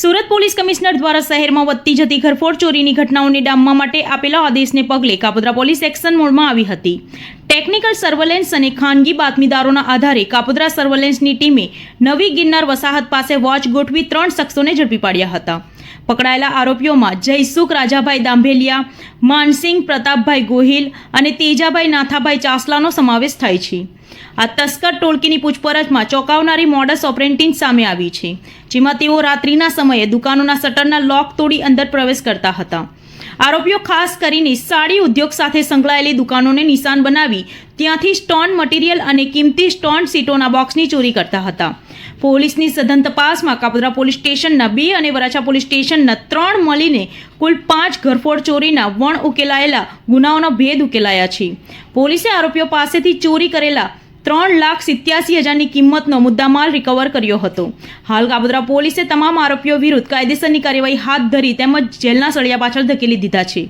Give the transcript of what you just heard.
Surat police commissioner દ્વારા શહેરમાં વધતી જતી ઘરફોડ ચોરીની ઘટનાઓને ડામવા માટે આપેલા આદેશને પગલે કાપોદ્રા પોલીસ એક્શન મોડમાં આવી હતી. ટેકનિકલ સર્વેલન્સ અને ખાનગી બાતમીદારોના આધારે કાપોદ્રા સર્વેલન્સની ટીમે નવી ગિરનાર વસાહત પાસે વોચ ગોઠવી ત્રણ શખ્સોને ઝડપી પાડ્યા હતા. પકડાયેલા આરોપીઓમાં જયસુખ, રાજાભાઈ દાંભેલિયા, માનસિંહ, પ્રતાપભાઈ ગોહિલ અને તેજાભાઈ નાથાભાઈ ચાસલાનો સમાવેશ થાય છે. આ તસ્કર ટોળકીની પૂછપરછમાં ચોંકાવનારી મોડસ ઓપરેન્ટિંગ સામે આવી છે, જેમાં તેઓ રાત્રિના સમયે દુકાનોના શટરના લોક તોડી અંદર પ્રવેશ કરતા હતા. આરોપીઓ ખાસ કરીને સાડી ઉદ્યોગ સાથે સંકળાયેલી દુકાનોને નિશાન બનાવી ત્યાંથી સ્ટોન મટીરિયલ અને કિંમતી સ્ટોન સીટોના બોક્સની ચોરી કરતા હતા. પોલીસની સઘન તપાસમાં કાપોદ્રા પોલીસ સ્ટેશનના બે અને વરાછા પોલીસ સ્ટેશનના ત્રણ મળીને કુલ પાંચ ઘરફોડ ચોરીના વણ ઉકેલાયેલા ગુનાઓનો ભેદ ઉકેલાયા છે. પોલીસે આરોપીઓ પાસેથી ચોરી કરેલા ત્રણ લાખ સિત્યાસી હજારની કિંમતનો મુદ્દામાલ રિકવર કર્યો હતો. હાલ કાબોદરા પોલીસે તમામ આરોપીઓ વિરુદ્ધ કાયદેસરની કાર્યવાહી હાથ ધરી તેમજ જેલના સળિયા પાછળ ધકેલી દીધા છે.